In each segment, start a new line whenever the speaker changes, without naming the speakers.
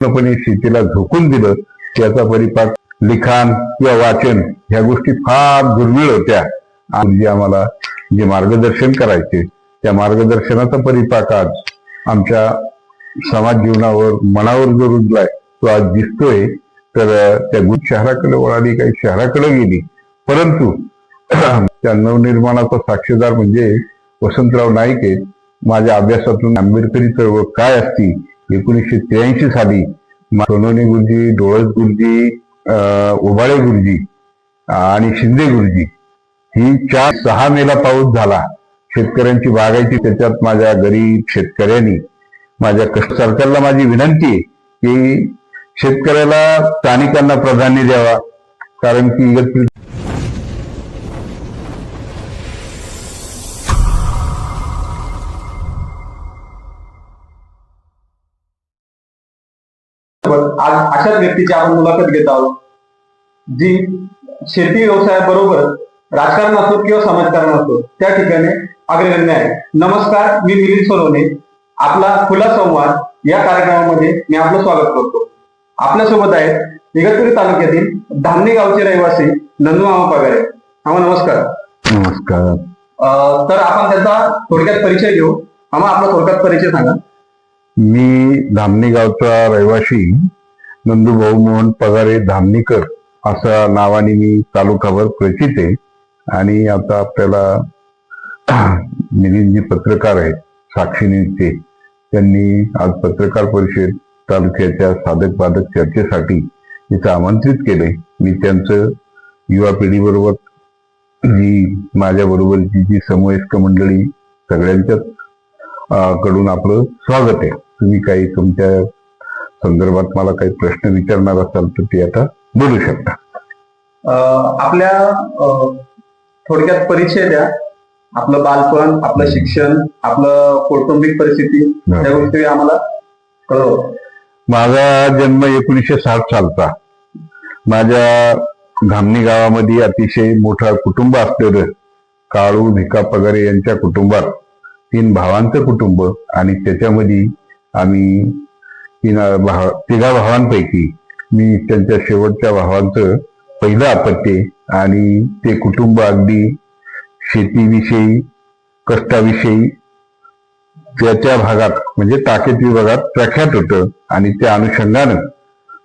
पूर्णपणे शेतीला झोकून दिलं त्याचा परिपाक लिखाण किंवा वाचन ह्या गोष्टी फार दुर्मिळ होत्या. आणि आम्हाला जे मार्गदर्शन करायचे त्या मार्गदर्शनाचा परिपाक आज आमच्या समाज जीवनावर मनावर जो रुजलाय तो आज दिसतोय. तर त्या गुज शहराकडे वळाली काही शहराकडे गेली. परंतु त्या नवनिर्माणाचा साक्षीदार म्हणजे वसंतराव नाईक आहेत. माझ्या अभ्यासातून आंबेडकरी चळवळ काय असती एकोणीसशे त्र्याऐंशी साली मा- सोनवणे गुरुजी डोळस गुरुजी अं, उबाळे गुरुजी आणि शिंदे गुरुजी ही चार सहा मेला पाऊस झाला. शेतकऱ्यांची बागायची त्याच्यात माझ्या गरीब शेतकऱ्यांनी माझ्या कष्ट सरकारला माझी विनंती की शेतकऱ्याला स्थानिकांना प्राधान्य द्यावा. कारण की इगतपुरी
आज अशाच व्यक्तीची आपण मुलाखत घेत आहोत जी शेती व्यवसायाबरोबर राजकारण असो किंवा समाजकारण असो त्या ठिकाणी अग्रगण्य आहे. नमस्कार मी मिलिंद सोनवणे. आपला खुला संवाद या कार्यक्रमामध्ये मी आपलं स्वागत करतो. आपल्यासोबत आहेत इगतपुरी तालुक्यातील धामणी गावचे रहिवासी नंदू मामा पगारे. मामा नमस्कार.
नमस्कार.
तर आपण त्याचा थोडक्यात परिचय घेऊ. मामा आपला थोडक्यात परिचय सांगा.
मी धामणी गावचा रहिवासी. नंदूभाऊ मोहन पगारे धामणीकर असा नावाने मी तालुकाभर परिचित आहे. आणि आता आपल्याला मिलिंदजी पत्रकार आहेत साक्षीनीचे त्यांनी आज पत्रकार परिषद तालुक्याच्या साधक बाधक चर्चेसाठी इथं आमंत्रित केले. मी त्यांचं युवा पिढीबरोबर जी माझ्याबरोबरची जी समवयस्क मंडळी सगळ्यांच्याच कडून आपलं स्वागत आहे. तुम्ही काही तुमच्या संदर्भात मला काही प्रश्न विचारणार असाल तर ते आता बोलू शकता.
अं, आपल्या थोडक्यात परिचय द्या. आपलं बालपण आपलं शिक्षण आपलं कौटुंबिक परिस्थिती या गोष्टी आम्हाला कळव.
माझा जन्म एकोणीसशे साठ सालचा. माझ्या धामणी गावामध्ये अतिशय मोठं कुटुंब असलेलं काळू भिका पगारे यांच्या कुटुंबात तीन भावांचं कुटुंब आणि त्याच्यामध्ये आम्ही तीन भाव तिघा भावांपैकी मी त्यांच्या शेवटच्या भावांचं पहिलं अपत्य आणि ते कुटुंब अगदी शेतीविषयी कष्टाविषयी त्याच्या भागात म्हणजे टाकेत विभागात प्रख्यात होतं. आणि त्या अनुषंगानं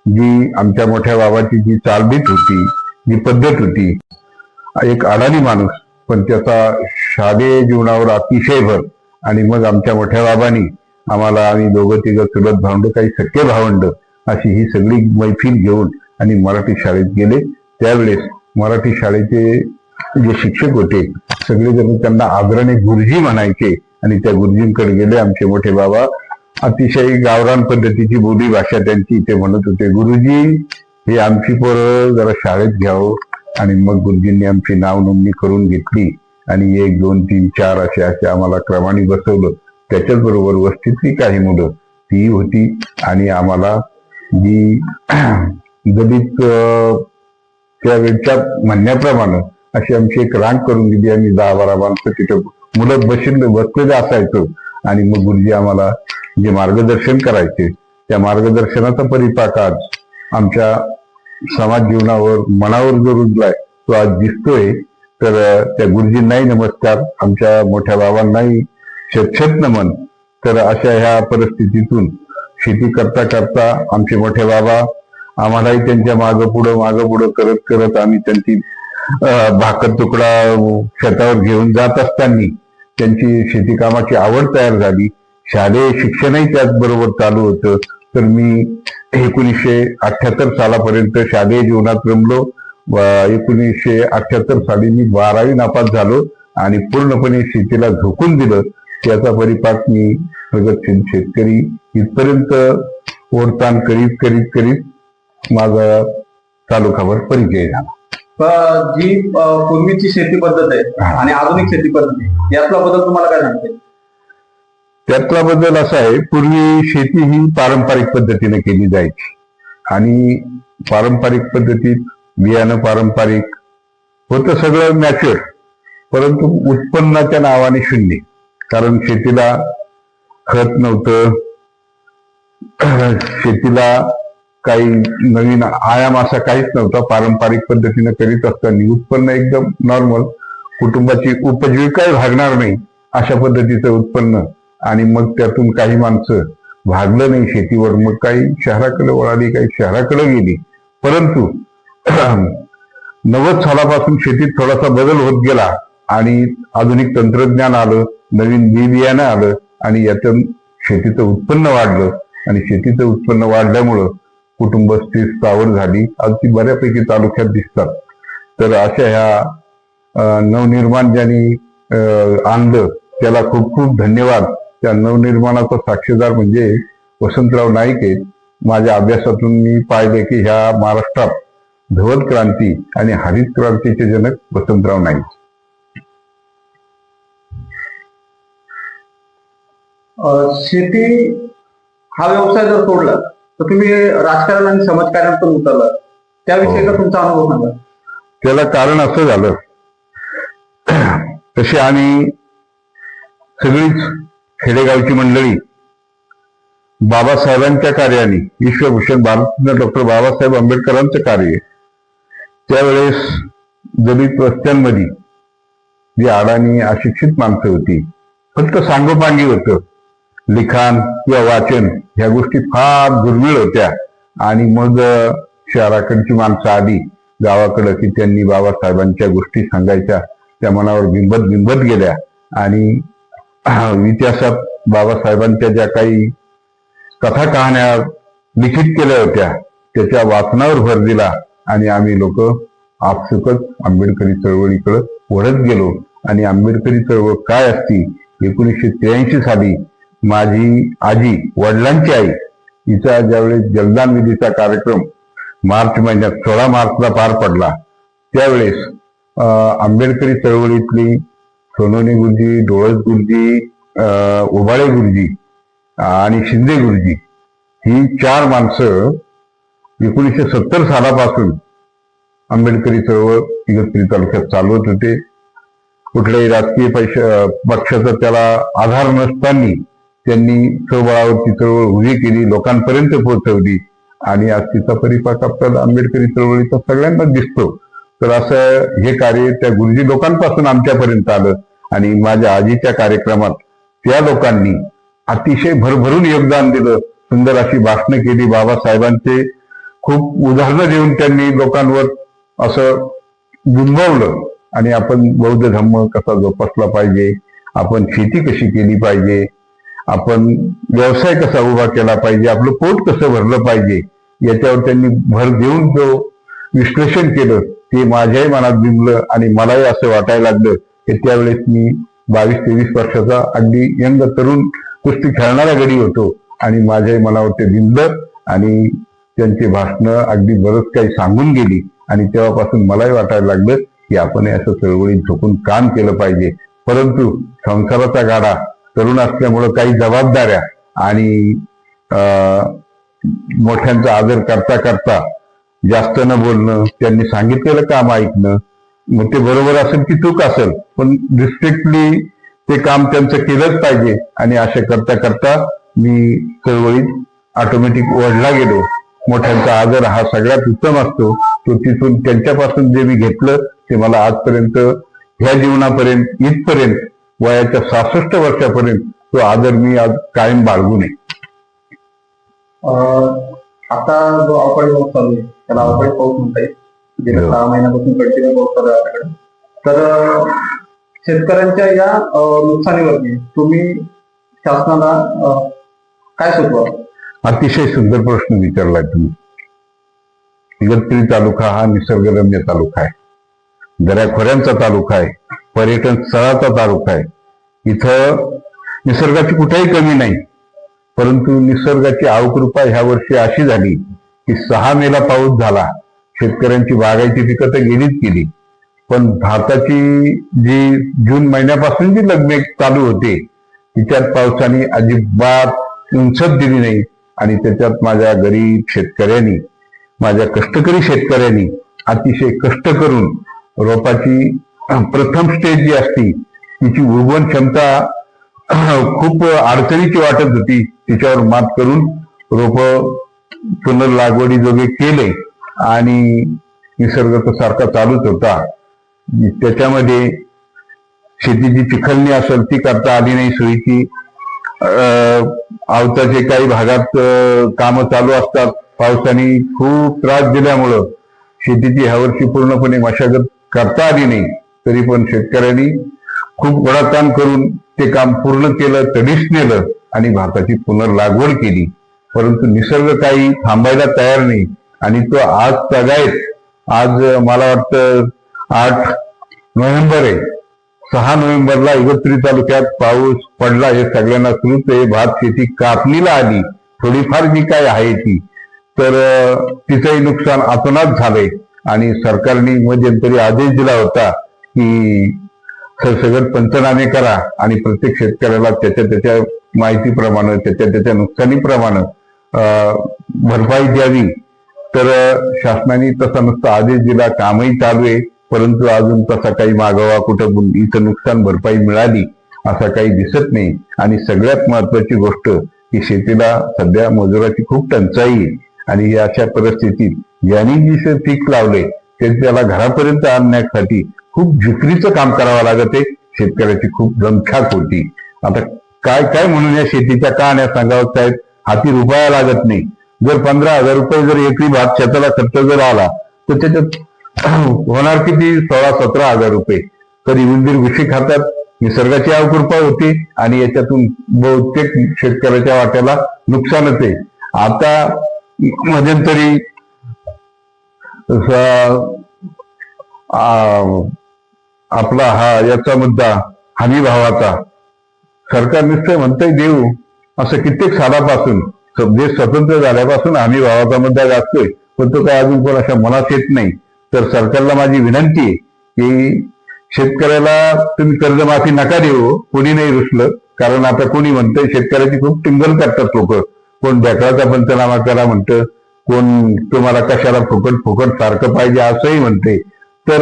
जी आमच्या मोठ्या बाबाची जी चालबीत होती जी पद्धत होती एक अडाणी माणूस पण त्याचा शालेय जीवनावर अतिशय भर. आणि मग आमच्या मोठ्या बाबांनी आम्हाला आम्ही दोघं तिघं चुलत भावंड काही सख्खे भावंड अशी ही सगळी मैफिल घेऊन आणि मराठी शाळेत गेले. त्यावेळेस मराठी शाळेचे जे शिक्षक होते सगळेजण त्यांना आदराने गुरुजी म्हणायचे आणि त्या गुरुजींकडे गेले. आमचे मोठे बाबा अतिशय गावरान पद्धतीची बोली भाषा त्यांची ते म्हणत होते गुरुजी हे आमची पोरं जरा शाळेत घ्यावं. आणि मग गुरुजींनी आमची नाव नोंदणी करून घेतली आणि एक दोन तीन चार असे असे आम्हाला क्रमाने बसवलं. त्याच्याच बरोबर वस्तीतली काही मुलं ती होती. आणि आम्हाला जी दलित त्यावेळच्या म्हणण्याप्रमाणे अशी आमची एक रांग करून दिली. आम्ही दहा बारा माणसं तिथं मुलं बसले बसलेलं असायचो. आणि मग गुरुजी आम्हाला जे मार्गदर्शन करायचे त्या मार्गदर्शनाचा परिपाक आज आमच्या समाज जीवनावर मनावर जो रुजलाय तो आज दिसतोय. तर त्या गुरुजींनाही नमस्कार. आमच्या मोठ्या बाबांनाही शतशत नमन तर अशा ह्या परिस्थितीतून शेती करता करता आमचे मोठे बाबा आम्हालाही त्यांच्या मागं पुढं मागं पुढं करत करत आम्ही त्यांची भाकर तुकडा शेतावर घेऊन जात असताना त्यांची शेती कामाची आवड तयार झाली. शालेय शिक्षणही त्याचबरोबर चालू होतं. तर मी एकोणीसशे अठ्याहत्तर सालापर्यंत शालेय जीवनात रमलो. एकोणीसशे अठ्याहत्तर साली मी बारावी नापास झालो आणि पूर्णपणे शेतीला झोकून दिलं. त्याचा परिपाक मी प्रगतशील शेतकरी इथपर्यंत ओढताण करीत करीत करीत माझा तालुकाभर परिचय झाला.
जी पूर्वीची शेती पद्धत आहे. आणि आधुनिक शेती पद्धत आहे यातला बदल तुम्हाला काय सांगते
त्यातला बदल असा आहे पूर्वी शेती ही पारंपरिक पद्धतीने केली जायची. आणि पारंपरिक पद्धतीत बियाणं पारंपरिक होतं सगळं मॅच्युअर परंतु उत्पन्नाच्या नावाने शून्य. कारण शेतीला खत नव्हतं. शेतीला काही नवीन आयाम असा काहीच नव्हता. पारंपरिक पद्धतीनं करीत असताना उत्पन्न एकदम नॉर्मल कुटुंबाची उपजीविकाही भागणार नाही अशा पद्धतीचं उत्पन्न. आणि मग त्यातून काही माणसं भागलं नाही शेतीवर. मग काही शहराकडे वळाली काही शहराकडे गेली. परंतु नव्वद सालापासून शेतीत थोडासा बदल होत गेला आणि आधुनिक तंत्रज्ञान आलं. नवीन बी बियाणं आलं आणि यातून शेतीचं उत्पन्न वाढलं. आणि शेतीचं उत्पन्न वाढल्यामुळं कुटुंब स्थिर स्थावर झाली. अगदी ती बऱ्यापैकी तालुक्यात दिसतात. तर अशा ह्या नवनिर्माण ज्यांनी आणलं त्याला खूप खूप धन्यवाद. त्या नवनिर्माणाचा साक्षीदार म्हणजे वसंतराव नाईक आहेत. माझ्या अभ्यासातून मी पाहिले की ह्या महाराष्ट्रात धवल क्रांती आणि हरित क्रांतीचे जनक वसंतराव नाईक.
शेती हा व्यवसाय जर सोडला तर तुम्ही राजकारण आणि समाजकारणात पण उतरला. त्याविषयीचा
हो.
तुमचा अनुभव सांगा?
त्याला कारण असं झालं. तशी आम्ही सगळीच खेडेगावची मंडळी बाबासाहेबांच्या कार्याने विश्वभूषण भारतरत्न डॉक्टर बाबासाहेब आंबेडकरांचं कार्य. त्यावेळेस दलित वस्त्यांमध्ये जी अडाणी अशिक्षित माणसं होती फक्त सांगोपांगी होतं. लिखाण किंवा वाचन ह्या गोष्टी फार दुर्मिळ होत्या. आणि मग शहराकडची माणसं आली. गावाकडं की त्यांनी बाबासाहेबांच्या गोष्टी सांगायच्या. त्या मनावर बिंबत बिंबत गेल्या. आणि इतिहासात बाबासाहेबांच्या ज्या काही कथा कहाण्या लिखित केल्या होत्या त्याच्या वाचनावर भर दिला. आणि आम्ही लोक आपसुकच आंबेडकरी चळवळीकडे वळत गेलो. आणि आंबेडकरी चळवळ काय असती? एकोणीसशे त्र्याऐंशी साली माझी आजी वडिलांची आई हिचा ज्यावेळेस जलदान विधीचा कार्यक्रम मार्च महिन्यात सोळा मार्चला पार पडला त्यावेळेस अं, आंबेडकरी चळवळीतली सोनोनी गुरुजी डोळस गुरुजी अं, उबाळे गुरुजी आणि शिंदे गुरुजी ही चार माणसं एकोणीसशे सत्तर सालापासून आंबेडकरी चळवळ इगतपुरी तालुक्यात चालवत होते. कुठल्याही राजकीय पैशा पक्षाचा त्याला आधार नसताना त्यांनी चळवळावरची चळवळ उभी केली लोकांपर्यंत पोहोचवली. आणि आज तिचा परिपाक आपल्याला आंबेडकरी चळवळीचा सगळ्यांना दिसतो. तर असं हे कार्य त्या गुरुजी लोकांपासून आमच्यापर्यंत आलं. आणि माझ्या आजीच्या कार्यक्रमात त्या लोकांनी अतिशय भरभरून योगदान दिलं. सुंदर अशी भाषणं केली. बाबासाहेबांचे खूप उदाहरणं देऊन त्यांनी लोकांवर असं बिंबवलं आणि आपण बौद्ध धम्म कसा जोपासला पाहिजे? आपण शेती कशी केली पाहिजे? आपण व्यवसाय कसा उभा केला पाहिजे आपलं पोट कसं भरलं पाहिजे याच्यावर त्यांनी भर देऊन जो विश्लेषण केलं ते माझ्याही मनात बिंबलं आणि मलाही असं वाटायला लागलं की त्यावेळेस मी बावीस तेवीस वर्षाचा अगदी यंग तरुण कुस्ती खेळणारा गडी होतो आणि माझ्याही मनावर ते बिंबलं आणि त्यांची भाषणं अगदी बरंच काही सांगून गेली आणि तेव्हापासून मलाही वाटायला लागलं की आपण असं चळवळीत झोपून काम केलं पाहिजे. परंतु संसाराचा गाडा तरुण असल्यामुळं काही जबाबदाऱ्या आणि मोठ्यांचा आदर करता करता जास्त न बोलणं त्यांनी सांगितलेलं काम ऐकणं मग ते बरोबर असेल की चूक असेल पण रिस्ट्रिक्टली ते काम त्यांचं केलंच पाहिजे आणि असे करता करता मी चळवळीत ऑटोमॅटिक ओढला गेलो. मोठ्यांचा आदर हा सगळ्यात उत्तम असतो. तो तिथून त्यांच्यापासून जे मी घेतलं ते मला आजपर्यंत ह्या जीवनापर्यंत इथपर्यंत वयाच्या सहासष्ट वर्षापर्यंत तो आदर मी आज कायम बाळगू नये
अं, आता जो अवकाळी पाऊस चालू आहे त्याला अवकाळी पाऊस म्हणता येईल. गेल्या
हो.
सहा महिन्यापासून कंटिन्यू पाऊस चालू आहे आपल्याकडे. तर शेतकऱ्यांच्या या नुकसानीवरती तुम्ही शासनाला काय सुचवा?
अतिशय सुंदर प्रश्न विचारलाय तुम्ही. इगतपुरी तालुका हा निसर्गरम्य तालुका आहे. दऱ्याखोऱ्यांचा तालुका आहे पर्यटन स्थळाचा तालुका आहे. इथं निसर्गाची कुठेही कमी नाही परंतु निसर्गाची आवकृपा ह्या वर्षी अशी झाली की सहा मेला पाऊस झाला. शेतकऱ्यांची बागायची पिकं तर गेलीच गेली. पण भारताची जी जून महिन्यापासून जी लग्न चालू होते तिच्यात पावसाने अजिबात उंचत दिली नाही आणि त्याच्यात माझ्या गरीब शेतकऱ्यांनी माझ्या कष्टकरी शेतकऱ्यांनी अतिशय कष्ट करून रोपाची प्रथम स्टेज जी असती तिची उगवण क्षमता खूप अडचणीची वाटत होती. तिच्यावर मात करून रोप पुनर्लागवडी जोगे केले आणि निसर्ग तर सारखा चालूच होता. त्याच्यामध्ये शेतीची चिखलणी असेल ती करता आली नाही. सोयीची अं, काही भागात काम चालू असतात. पावसाने खूप त्रास दिल्यामुळं शेतीची ह्यावर्षी पूर्णपणे मशागत करता आली नाही तरी पण शेतकऱ्यांनी खूप काम करून ते काम पूर्ण केलं तडीस नेलं आणि भाताची पुनर्लागवड केली. परंतु निसर्ग काही थांबायला तयार नाही आणि तो आज तगायत. आज मला वाटतं आठ नोव्हेंबर आहे. सहा नोव्हेंबरला इगतपुरी तालुक्यात पाऊस पडला हे सगळ्यांना सुरूच आहे. भात शेती कापणीला आली. थोडीफार जी काय आहे ती. तर तिचंही नुकसान अतोनात झालंय. आणि सरकारने मध्यंतरी आदेश दिला होता की सरसगट पंचनामे करा आणि प्रत्येक शेतकऱ्याला त्याच्या त्याच्या माहितीप्रमाणे त्याच्या त्याच्या नुकसानीप्रमाणे अं, भरपाई द्यावी. तर शासनाने तसा नुसता आदेश दिला कामही चालू आहे परंतु अजून तसा काही मागावा कुठं इथं नुकसान भरपाई मिळाली असा काही दिसत नाही. आणि सगळ्यात महत्वाची गोष्ट की शेतीला सध्या मजुराची खूप टंचाई आहे. आणि अशा परिस्थितीत ज्यांनी जी पीक लावले ते त्याला घरापर्यंत आणण्यासाठी खूप झुकरीचं काम करावं लागत. आहे शेतकऱ्याची खूप दमछाक होती. आता काय काय म्हणून या शेतीच्या कहाण्या सांगावं साहेब? हाती रुपया लागत नाही. जर पंधरा हजार रुपये जर एकरी भात शेताला खर्च जर आला तर त्याच्यात होणार किती? सोळा सतरा हजार रुपये. तर उंदीर घुशी खातात. निसर्गाची अवकृपा होती आणि याच्यातून बहुतेक शेतकऱ्याच्या वाट्याला नुकसानच आहे. आता मध्यंतरी आपला हा याचा मुद्दा हमी भावाचा सरकार निश्चय म्हणतंय देऊ असं कित्येक सालापासून देश स्वतंत्र झाल्यापासून हमी भावाचा मुद्दा गाजतोय पण तो काय अजून कोण अशा मनात येत नाही. तर सरकारला माझी विनंती आहे की शेतकऱ्याला तुम्ही कर्जमाफी नका देऊ कोणी नाही रुसलं. कारण आता कोणी म्हणतंय शेतकऱ्याची खूप टिंगल करतात लोक. कोण बेकराचा पंचनामा करा म्हणतं कोण तुम्हाला कशाला फुकट फुकट सारखं पाहिजे असंही म्हणते. तर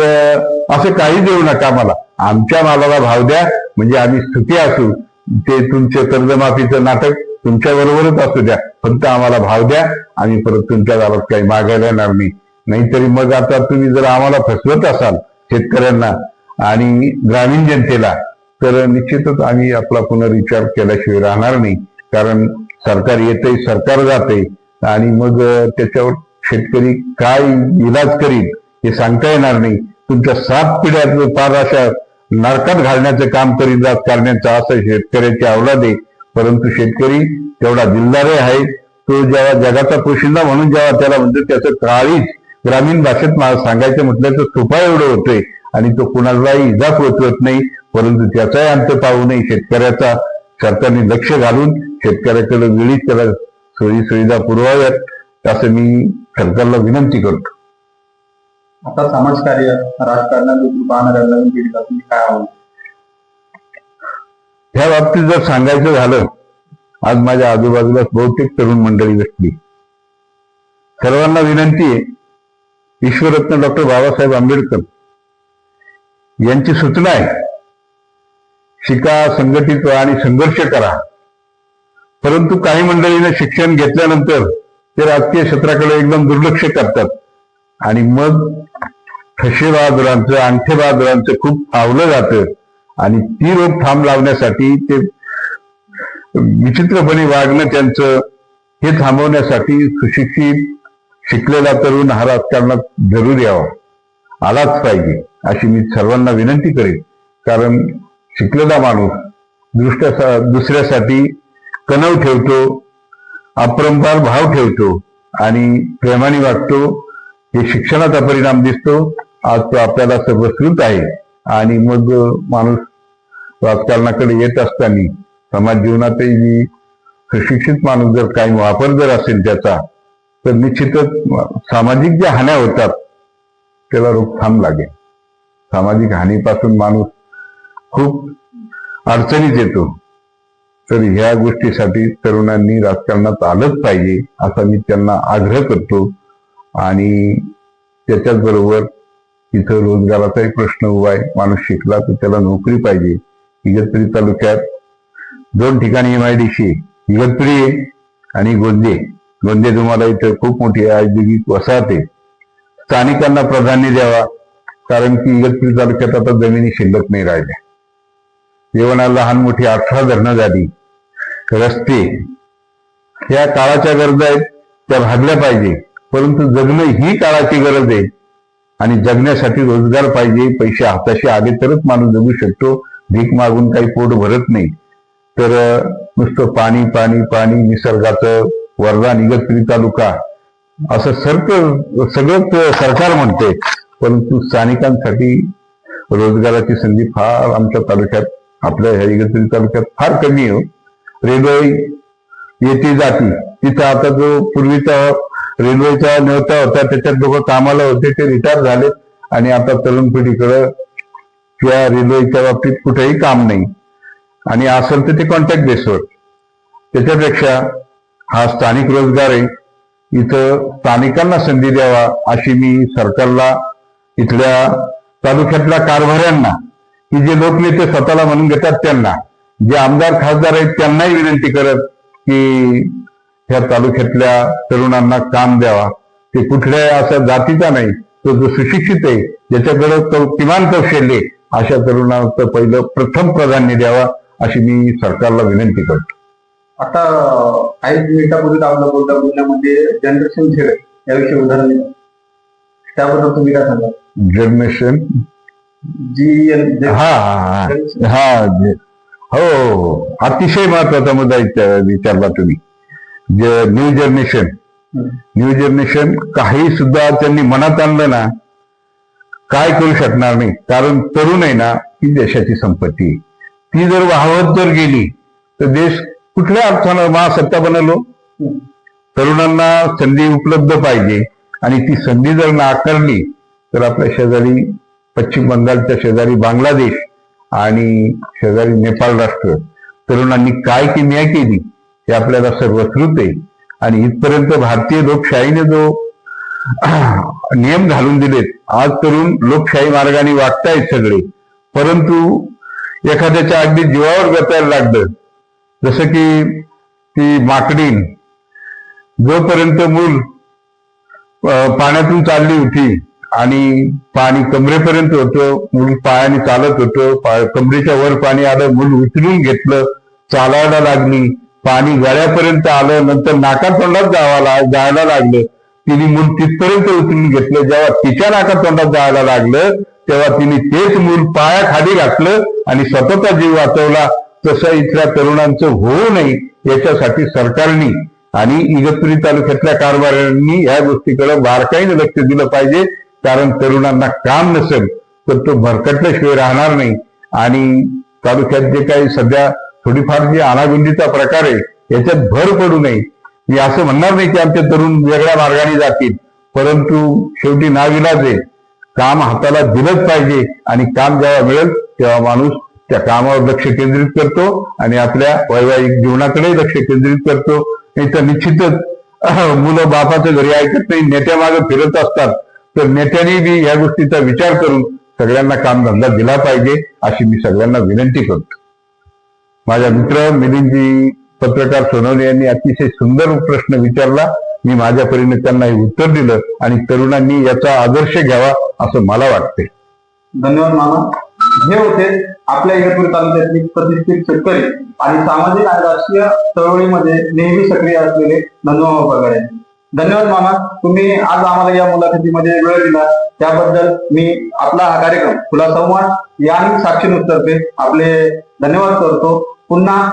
असं काही देऊ नका मला. आमच्या मालाला भाव द्या म्हणजे आम्ही सुखी असू. ते तुमचे कर्जमाफीचं नाटक तुमच्या बरोबरच असू द्या. फक्त आम्हाला भाव द्या आम्ही परत तुमच्या गावात काही मागायला येणार नाही. नाहीतरी मग आता तुम्ही जर आम्हाला फसवत असाल शेतकऱ्यांना आणि ग्रामीण जनतेला तर निश्चितच आम्ही आपला पुनर्विचार केल्याशिवाय राहणार नाही. कारण सरकार येते सरकार जाते आणि मग त्याच्यावर शेतकरी काय इलाज करील हे सांगता येणार नाही. तुमच्या सात पिढ्यात फार अशा नरकात घालण्याचं काम करीत राजकारण्याचं असं शेतकऱ्याची आवलाद आहे. परंतु शेतकरी तेवढा दिलदारे आहे. तो जेव्हा जगाचा पोशिंदा म्हणून जेव्हा त्याला म्हणतो त्याचं काळीच ग्रामीण भाषेत मला सांगायचं म्हटलं तर सोपा एवढं होतोय. आणि तो कुणालाही इजा पोचवत नाही परंतु त्याचाही अंत पाहू नये. शेतकऱ्याचा सरकारने लक्ष घालून शेतकऱ्याकडे वेळीच त्याला सोयी सुविधा पुरवाव्यात असं मी सरकारला विनंती करतो.
आता समाजकार्य राजकारणात देखील पाहणाऱ्या नवीन पिढीला तुम्ही काय
ह्या बाबतीत जर सांगायचं झालं आज माझ्या आजूबाजूला बहुतेक तरुण मंडळी बसली सर्वांना विनंती आहे ईश्वररत्न डॉक्टर बाबासाहेब आंबेडकर यांची सूचना आहे शिका संघटित व्हा आणि संघर्ष करा. परंतु काही मंडळीने शिक्षण घेतल्यानंतर ते राजकीय क्षेत्राकडे एकदम दुर्लक्ष करतात. आणि मग ठसे बहादुरांचं खूप फावलं जातं. आणि ती रोखथाम लावण्यासाठी ते विचित्रपणे वागणं त्यांचं हे थांबवण्यासाठी सुशिक्षित शिकलेला तरुण हा राजकारणात जरूर यावा. आलाच पाहिजे अशी मी सर्वांना विनंती करेन. कारण शिकलेला माणूस दृष्ट्या दुसऱ्यासाठी कणव ठेवतो अपरंपार भाव ठेवतो आणि प्रेमाने वागतो. हे शिक्षणाचा परिणाम दिसतो. आज तो आपल्याला सर्वस्कृत आहे आणि मग माणूस राजकारणाकडे येत असताना समाज जीवनातही सुशिक्षित माणूस जर काही वापर जर असेल त्याचा तर निश्चितच सामाजिक ज्या हान्या होतात त्याला रोखथाम लागेल. सामाजिक हानीपासून माणूस खूप अडचणीत येतो. तर ह्या गोष्टीसाठी तरुणांनी राजकारणात आलंच पाहिजे असा मी त्यांना आग्रह करतो. आणि त्याच्याच बरोबर इथं रोजगाराचाही प्रश्न उभा आहे. माणूस शिकला तर त्याला नोकरी पाहिजे. इगतपुरी तालुक्यात दोन ठिकाणी M I D C Igatpuri आहे आणि गोंदे. गोंदे तुम्हाला इथं खूप मोठी औद्योगिक वसाहत आहे. स्थानिकांना प्राधान्य द्यावा कारण की इगतपुरी तालुक्यात आता जमिनी शिल्लक नाही राहिल्या. जेवणा लहान मोठी अठरा धरणं झाली. रस्ते या काळाच्या गरजा आहेत त्या भागल्या पाहिजे. परंतु जगणं ही काळाची गरज आहे. आणि जगण्यासाठी रोजगार पाहिजे पैसे हाताशी आले तरच माणूस जगू शकतो. भीक मागून काही पोट भरत नाही. तर नुसतं पाणी पाणी पाणी निसर्गाचं वरदान इगतपुरी तालुका. असं सरक सगळंच सरकार म्हणते परंतु स्थानिकांसाठी रोजगाराची संधी फार आमच्या तालुक्यात आपल्या ह्या इगतपुरी तालुक्यात फार कमी आहे. हो. रेल्वे येते जाती. तिथं आता जो पूर्वीचा रेल्वेचा नेता होता त्याच्यात लोक कामाला होते ते रिटायर झाले. आणि आता तरुण पिढीकडं किंवा रेल्वेच्या बाबतीत कुठेही काम नाही. आणि असेल तर ते कॉन्टॅक्ट बेसवर त्याच्यापेक्षा हा स्थानिक रोजगार आहे. इथं स्थानिकांना संधी द्यावा अशी मी सरकारला इथल्या तालुक्यातल्या कारभाऱ्यांना की जे लोकनेते स्वतःला म्हणून घेतात त्यांना. जे आमदार खासदार आहेत त्यांनाही विनंती करत की ह्या तालुक्यातल्या तरुणांना काम द्यावा. ते कुठल्या अशा जातीचा नाही तो जो सुशिक्षित आहे ज्याच्याकडे तो किमान कौशल्य अशा तरुणाचं पहिलं प्रथम प्राधान्य द्यावा अशी मी सरकारला विनंती करतो.
आता काही मिनिटापूर्वी आपलं बोलता बोलण्यामध्ये जनरेशन झेड याविषयी उदाहरण दिलं त्याबद्दल तुम्ही काय सांगा?
जनरेशन
जी
हा हा हा. हो, हो हो अतिशय महत्त्वाचा मुद्दा विचारला तुम्ही. जे न्यू जनरेशन न्यू जनरेशन काही सुद्धा त्यांनी मनात आणलं ना काय करू शकणार नाही. कारण तरुण आहे ना ही देशाची संपत्ती आहे. ती जर वाहवत जर गेली तर देश कुठल्या अर्थानं महासत्ता बनवलो तरुणांना संधी उपलब्ध पाहिजे. आणि ती संधी जर नाकारली तर आपल्या शेजारी पश्चिम बंगालच्या शेजारी बांगलादेश आणि शेजारी नेपाळ राष्ट्र. तरुणांनी काय किमया केली हे आपल्याला सर्व श्रुते आणि इथपर्यंत भारतीय लोकशाहीने जो नियम घालून दिलेत आज तरुण लोकशाही मार्गाने वागतायत सगळे. परंतु एखाद्याच्या अगदी जीवावर गतायला लागलं. जसं की ती माकडीन जोपर्यंत मूल पाण्यातून चालली होती आणि पाणी कमरेपर्यंत होतं मूल पायाने चालत होतं कमरेच्या वर पाणी आलं मूल उचलून घेतलं चालायला लागली पाणी गळ्यापर्यंत आलं नंतर नाका तोंडात जावाला जायला लागलं. तिने मूल तिथपर्यंत उचलून घेतलं जेव्हा तिच्या नाका तोंडात जायला लागलं तेव्हा तिने तेच मूल पायाखाली घातलं आणि स्वतःचा जीव वाचवला. तसं इथल्या तरुणांचं होऊ नये याच्यासाठी सरकारने आणि इगतपुरी तालुक्यातल्या कारभाऱ्यांनी या गोष्टीकडे बारकाईने लक्ष दिलं पाहिजे. कारण तरुणांना काम नसेल तर तो भरकटल्याशिवाय राहणार नाही. आणि तालुक्यात जे काही सध्या थोडीफार जी अनागुंदीचा प्रकार आहे याच्यात भर पडू नये. मी असं म्हणणार नाही की आमचे तरुण वेगळ्या मार्गाने जातील परंतु शेवटी नाविलाज आहे. काम हाताला दिलंच पाहिजे आणि काम जेव्हा मिळेल तेव्हा माणूस त्या कामावर लक्ष केंद्रित करतो आणि आपल्या वैवाहिक जीवनाकडे लक्ष केंद्रित करतो. नाही तर निश्चितच मुलं बापाचं घरी ऐकत नाही नेत्यामागे फिरत असतात. तर नेत्यांनी बी या गोष्टीचा विचार करून सगळ्यांना कामधंदा दिला पाहिजे अशी मी सगळ्यांना विनंती करतो. माझ्या मित्र मिलिंदजी पत्रकार सोनवणे यांनी अतिशय सुंदर प्रश्न विचारला. मी माझ्या परीने त्यांना हे उत्तर दिलं आणि तरुणांनी याचा आदर्श घ्यावा असं मला वाटते
धन्यवाद मामा. हे होते आपल्या इगतपूर तालुक्यातले प्रतिष्ठित शेतकरी आणि सामाजिक आणि राजकीय चळवळीमध्ये नेहमी सक्रिय असलेले नंदमामा पगारे धन्यवाद मामा. तुम्ही आज आम्हाला या मुलाखतीमध्ये वेळ दिला. त्याबद्दल मी आपला हा कार्यक्रम खुला संवाद या आणि आपले धन्यवाद करतो. पुन्हा